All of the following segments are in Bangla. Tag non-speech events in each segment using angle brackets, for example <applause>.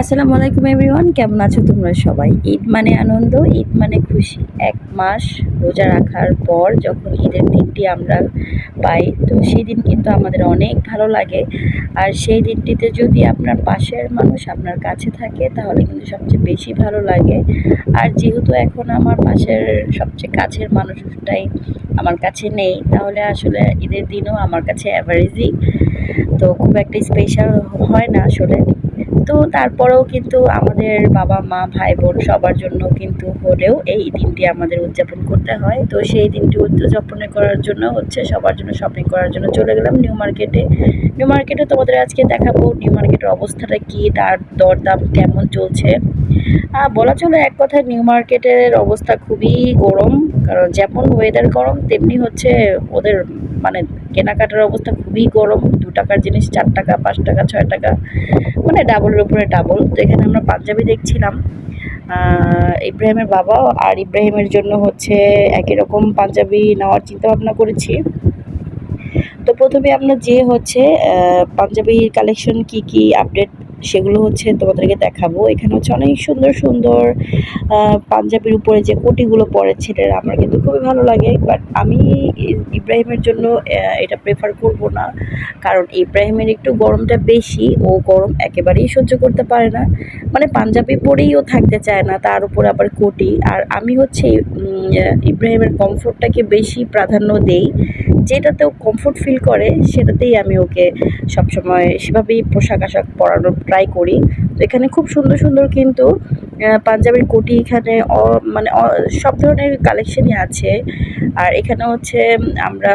আসসালামু আলাইকুম এভরিওয়ান, কেমন আছো তোমরা সবাই? ঈদ মানে আনন্দ, ঈদ মানে খুশি। এক মাস রোজা রাখার পর যখন ঈদের দিনটি আমরা পাই, তো সেই দিন কিন্তু আমাদের অনেক ভালো লাগে। আর সেই দিনটিতে যদি আপনার পাশের মানুষ আপনার কাছে থাকে, তাহলে কিন্তু সবচেয়ে বেশি ভালো লাগে। আর যেহেতু এখন আমার পাশের সবচেয়ে কাছের মানুষটাই আমার কাছে নেই, তাহলে আসলে ঈদের দিনও আমার কাছে অ্যাভারেজই তো খুব একটা স্পেশাল হয় না আসলে। তো তারপরেও কিন্তু আমাদের বাবা, মা, ভাই, বোন সবার জন্য কিন্তু হলেও এই দিনটি আমাদের উদযাপন করতে হয়। তো সেই দিনটি উদযাপন করার জন্য হচ্ছে সবার জন্য শপিং করার জন্য চলে গেলাম নিউ মার্কেটে। নিউ মার্কেটে তোমাদের আজকে দেখাবো নিউ মার্কেটের অবস্থাটা কী, তার দরদাম কেমন চলছে। বলা চলে এক কথায় নিউ মার্কেটের অবস্থা খুবই গরম, কারণ যেমন ওয়েদার গরম, তেমনি হচ্ছে ওদের মানে কেনাকাটার অবস্থা খুবই গরম। দু টাকার জিনিস চার টাকা, পাঁচ টাকা, ছয় টাকা মানে ডাবলের উপরে ডাবল তো এখানে আমরা পাঞ্জাবি দেখছিলাম। ইব্রাহিমের বাবা আর ইব্রাহিমের জন্য হচ্ছে একই রকম পাঞ্জাবি নেওয়ার চিন্তা ভাবনা করেছি। তো প্রথমে আমরা যে হচ্ছে পাঞ্জাবির কালেকশন কি কি আপডেট সেগুলো হচ্ছে তোমাদেরকে দেখাবো। এখানে হচ্ছে অনেক সুন্দর সুন্দর পাঞ্জাবির উপরে যে কোটিগুলো পরে ছেলেরা আমার কিন্তু খুবই ভালো লাগে। বাট আমি ইব্রাহিমের জন্য এটা প্রেফার করব না। কারণ ইব্রাহিমের একটু গরমটা বেশি, ও গরম একেবারেই সহ্য করতে পারে না। মানে পাঞ্জাবি পরেই ও থাকতে চায় না, তার উপর আবার কোটি। আর আমি হচ্ছে ইব্রাহিমের কমফোর্টটাকে বেশি প্রাধান্য দেই। যেটাতে ও কমফোর্ট ফিল করে, সেটাতেই আমি ওকে সবসময় সেভাবেই পোশাক আশাক পরানোর ট্রাই করি। তো এখানে খুব সুন্দর সুন্দর কিন্তু পাঞ্জাবের কোটি এখানে মানে সব ধরনের কালেকশনই আছে। আর এখানে হচ্ছে আমরা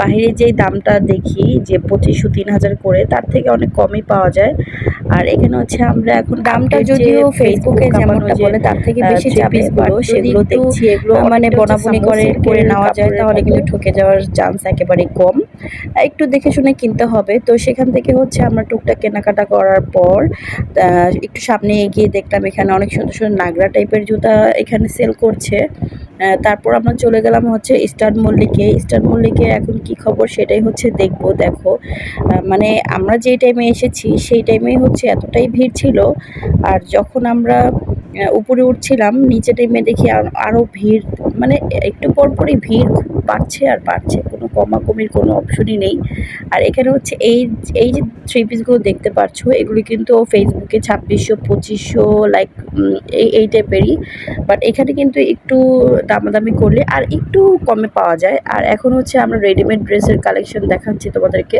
বাইরে যেই দামটা দেখি যে পঁচিশশো তিন হাজার করে তার থেকে অনেক কমই পাওয়া যায়। আর এখানে হচ্ছে আমরা এখন দামটা যদিও ফেসবুকে যেমনটা বলে তার থেকে বেশি three যাবে piece গুলো but সেগুলো দেখছি এগুলো মানে বনাবনি করে করে নেওয়া যায় তাহলে কিন্তু ঠকে যাওয়ার চান্স একেবারে কম। একটু দেখে শুনে কিনতে হবে। তো সেখান থেকে হচ্ছে আমরা টুকটাক কেনাকাটা করার পর একটু সামনে এগিয়ে দেখলাম এখানে অনেক সুন্দর সুন্দর নাগরা টাইপের জুতা এখানে সেল করছে। তারপর আমরা চলে গেলাম হচ্ছে ইস্টার্ন মল্লিকে। ইস্টার্ন মল্লিকে এখন কি খবর সেটাই হচ্ছে দেখব, দেখো। মানে আমরা যেই টাইমে এসেছি, সেই টাইমেই হচ্ছে এতটাই ভিড় ছিল। আর যখন আমরা উপরে উঠছিলাম, নিচে টাইমে দেখি আরও আরও ভিড় মানে একটু পরপরই ভিড় বাড়ছে আর বাড়ছে। কোনো কমা কমির কোনো অপশনই নেই। আর এখানে হচ্ছে এই এই যে থ্রি পিসগুলো দেখতে পাচ্ছ এগুলি কিন্তু ফেসবুকে ছাব্বিশশো, পঁচিশশো লাইক এই এই টাইপেরই বাট এখানে কিন্তু একটু দামাদামি করলে আর একটু কমে পাওয়া যায়। আর এখন হচ্ছে আমরা রেডিমেড ড্রেসের কালেকশন দেখাচ্ছি তোমাদেরকে।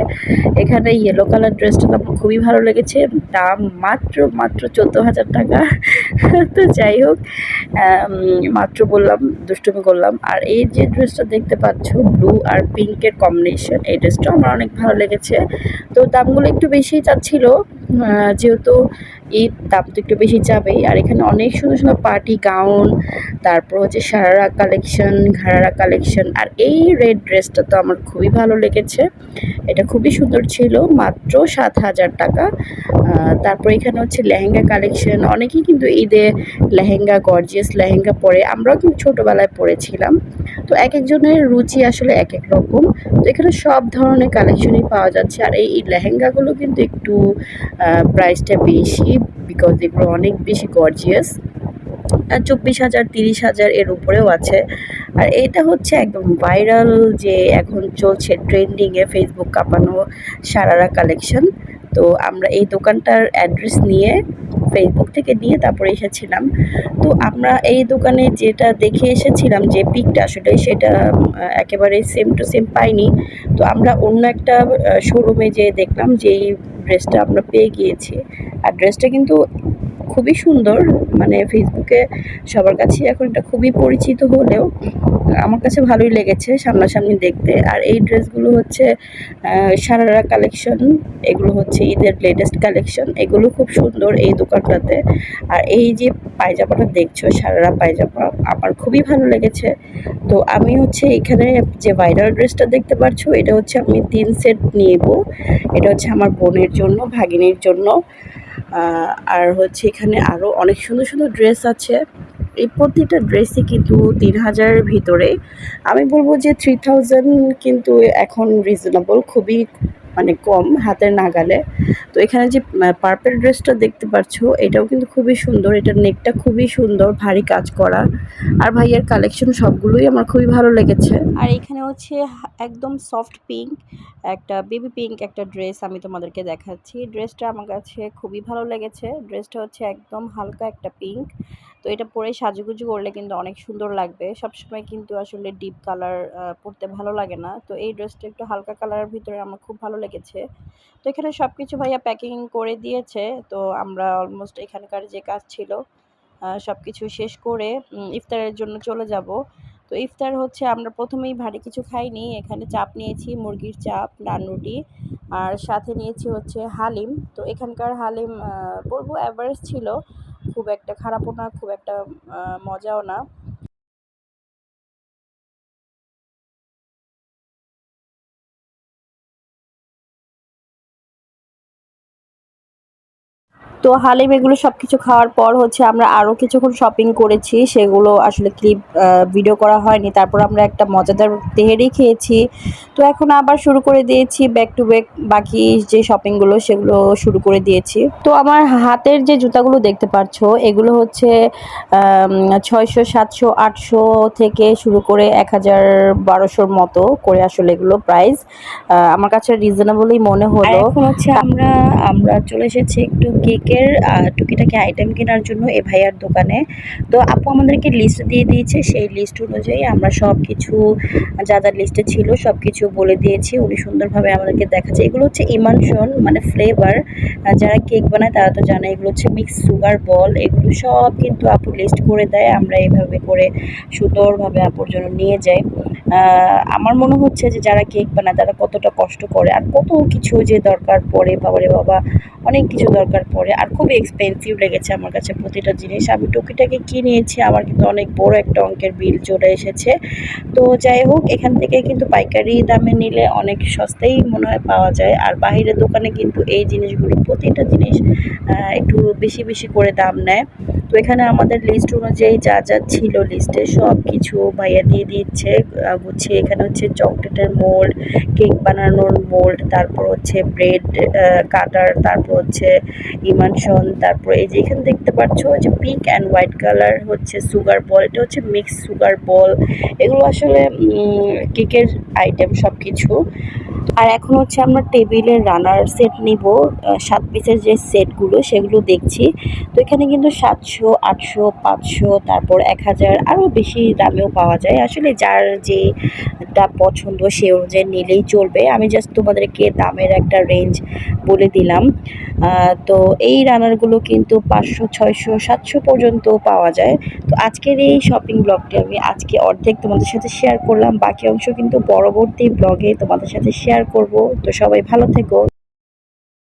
এখানে ইয়েলো কালার ড্রেসটা তো আমার খুবই ভালো লেগেছে। দাম মাত্র মাত্র চোদ্দ হাজার টাকা। <laughs> তো যাই হোক মাত্র বললাম, দুষ্টুমি করলাম। আর এই যে ড্রেসটা দেখতে পাচ্ছ ব্লু আর পিঙ্কের কম্বিনেশন এই ড্রেসটা আমার অনেক ভালো লেগেছে। তো দামগুলো একটু বেশিই চাচ্ছিল যেহেতু ঈদ, দাম তো একটু বেশি যাবেই। আর এখানে অনেক সুন্দর সুন্দর পার্টি গাউন তারপর হচ্ছে সারারা কালেকশন ঘাড়ারা কালেকশন আর এই রেড ড্রেসটা তো আমার খুবই ভালো লেগেছে। এটা খুবই সুন্দর ছিল, মাত্র সাত হাজার টাকা। তারপর এখানে হচ্ছে লেহেঙ্গা কালেকশন অনেকেই কিন্তু ঈদে লেহেঙ্গা গর্জিয়াস লেহেঙ্গা পরে, আমরাও কিন্তু ছোটোবেলায় পরেছিলাম। তো এক একজনের রুচি আসলে এক এক রকম। তো এখানে সব ধরনের কালেকশনই পাওয়া যাচ্ছে। আর এই লেহেঙ্গাগুলো কিন্তু একটু প্রাইসটা বেশি বিকজ এগুলো অনেক বেশি গর্জিয়াস আর চব্বিশ হাজার, তিরিশ হাজার এর উপরেও আছে। আর এটা হচ্ছে একদম ভাইরাল যে এখন চলছে ট্রেন্ডিংয়ে ফেসবুক কাঁপানো সারারা কালেকশন তো আমরা এই দোকানটার অ্যাড্রেস নিয়ে ফেসবুক থেকে নিয়ে তারপরে এসেছিলাম। তো আমরা এই দোকানে যেটা দেখে এসেছিলাম যে পিকটা আসলে সেটা একেবারে সেম টু সেম পাইনি। তো আমরা অন্য একটা শোরুমে যেয়ে দেখলাম যে এই ড্রেসটা আমরা পেয়ে গিয়েছি। আর ড্রেসটা কিন্তু খুবই সুন্দর মানে ফেসবুকে সবার কাছে এখন এটা খুবই পরিচিত হলেও আমার কাছে ভালোই লেগেছে সামনাসামনি দেখতে। আর এই ড্রেসগুলো হচ্ছে সারারা কালেকশন এগুলো হচ্ছে ঈদের লেটেস্ট কালেকশন এগুলো খুব সুন্দর এই দোকানটাতে। আর এই যে পায়জামাটা দেখছ, সারারা পায়জামা, আমার খুবই ভালো লেগেছে। তো আমি হচ্ছে এখানে যে ভাইরাল ড্রেসটা দেখতে পাচ্ছ এটা হচ্ছে আমি তিন সেট নিব। এটা হচ্ছে আমার বোনের জন্য, ভাগিনীর জন্য। আর হচ্ছে এখানে আরও অনেক সুন্দর সুন্দর ড্রেস আছে। এই প্রতিটা ড্রেসই কিন্তু তিন হাজারের ভিতরে। আমি বলব যে থ্রি থাউজেন্ড কিন্তু এখন রিজনেবল খুবই মানে কম হাতের নাগালে। তো এখানে যে পার্পেল ড্রেসটা দেখতে পাচ্ছ এটাও কিন্তু খুবই সুন্দর। এটার নেকটা খুবই সুন্দর, ভারী কাজ করা। আর ভাইয়ের কালেকশন সবগুলোই আমার খুবই ভালো লেগেছে। আর এখানে হচ্ছে একদম সফট পিঙ্ক একটা বেবি পিঙ্ক একটা ড্রেস আমি তোমাদেরকে দেখাচ্ছি। ড্রেসটা আমার কাছে খুবই ভালো লেগেছে। ড্রেসটা হচ্ছে একদম হালকা একটা পিঙ্ক তো এটা পরে সাজুগুজু করলে কিন্তু অনেক সুন্দর লাগবে। সবসময় কিন্তু আসলে ডিপ কালার পরতে ভালো লাগে না। তো এই ড্রেসটা একটু হালকা কালারের ভিতরে আমার খুব ভালো লেগেছে। তো এখানে সব কিছু ভাইয়া প্যাকিং করে দিয়েছে। তো আমরা অলমোস্ট এখানকার যে কাজ ছিল সব কিছু শেষ করে ইফতারের জন্য চলে যাব। তো ইফতার হচ্ছে আমরা প্রথমেই ভারী কিছু খাইনি। এখানে চাপ নিয়েছি, মুরগির চাপ, নান রুটি। আর সাথে নিয়েছি হচ্ছে হালিম। তো এখানকার হালিম বলব অ্যাভারেজ ছিল। খুব একটা খারাপও না খুব একটা মজাও না। তো হালিম এগুলো সব কিছু খাওয়ার পর হচ্ছে আমরা আরও কিছুক্ষণ শপিং করেছি। সেগুলো আসলে ক্লিপ ভিডিও করা হয়নি। তারপর আমরা একটা মজাদার তেহেরি খেয়েছি। তো এখন আবার শুরু করে দিয়েছি ব্যাক টু ব্যাক বাকি যে শপিংগুলো সেগুলো শুরু করে দিয়েছি। তো আমার হাতের যে জুতাগুলো দেখতে পাচ্ছ এগুলো হচ্ছে ছয়শো সাতশো আটশো থেকে শুরু করে এক হাজার বারোশোর মতো করে আসলে এগুলো প্রাইস আমার কাছে রিজনেবলই মনে হলো। এখন হচ্ছে আমরা আমরা চলে এসেছি একটু কেকের টুকিটাকি আইটেম কেনার জন্য এ ভাইয়ার দোকানে। তো আপু আমাদেরকে লিস্ট দিয়ে দিয়েছে, সেই লিস্ট অনুযায়ী আমরা সব কিছু যা যা লিস্টে ছিল সব কিছু বলে দিয়েছি। উনি সুন্দরভাবে আমাদেরকে দেখাচ্ছে। এগুলো হচ্ছে ইমানশন মানে ফ্লেভার যারা কেক বানায় তারা তো জানে, এগুলো হচ্ছে মিক্স সুগার বল এগুলো সব কিন্তু আপু লিস্ট করে দেয়। আমরা এইভাবে করে সুন্দরভাবে আপুর জন্য নিয়ে যাই। আমার মনে হচ্ছে যে যারা কেক বানায় তারা কতটা কষ্ট করে। আর কত কিছু যে দরকার পড়ে বাবারে বাবা, অনেক কিছু দরকার পড়ে আর খুবই এক্সপেন্সিভ লেগেছে আমার কাছে প্রতিটা জিনিস। আমি টুকিটাকে কিনেছি, আমার কিন্তু অনেক বড় একটা অঙ্কের বিল চলে এসেছে। তো যাই হোক, এখান থেকে কিন্তু পাইকারি দামে নিলে অনেক সস্তাই মনে হয় পাওয়া যায়। আর বাহিরের দোকানে কিন্তু এই জিনিসগুলো প্রতিটা জিনিস একটু বেশি বেশি করে দাম নেয়। তো এখানে আমাদের লিস্ট অনুযায়ী যা যা ছিল লিস্টে সব কিছু ভাইয়া দিয়ে দিচ্ছে। গুছিয়ে এখানে হচ্ছে চকলেটের মোল্ড কেক বানানোর মোল্ড তারপর হচ্ছে ব্রেড কাটার তারপর হচ্ছে ইমানশন তারপর এই যে এখানে দেখতে পাচ্ছ যে পিঙ্ক অ্যান্ড হোয়াইট কালার হচ্ছে সুগার বল এটা হচ্ছে মিক্স সুগার বল এগুলো আসলে কেকের আইটেম সব কিছু আর এখন হচ্ছে আমরা টেবিলের রানার সেট নিব সাত পিসের যে সেটগুলো সেগুলো দেখছি। তো এখানে কিন্তু সাতশো, আটশো, পাঁচশো, তারপর এক হাজার আরও বেশি দামেও পাওয়া যায়। আসলে যার যেটা পছন্দ সে অনুযায়ী নিলেই চলবে। আমি জাস্ট তোমাদেরকে দামের একটা রেঞ্জ বলে দিলাম। তো এই রানারগুলো কিন্তু পাঁচশো, ছয়শো, সাতশো পর্যন্ত পাওয়া যায়। তো আজকের এই শপিং ব্লগটি আমি আজকে অর্ধেক তোমাদের সাথে শেয়ার করলাম। বাকি অংশ কিন্তু পরবর্তী ব্লগে তোমাদের সাথে শেয়ার করব। তো সবাই ভালো থেকো।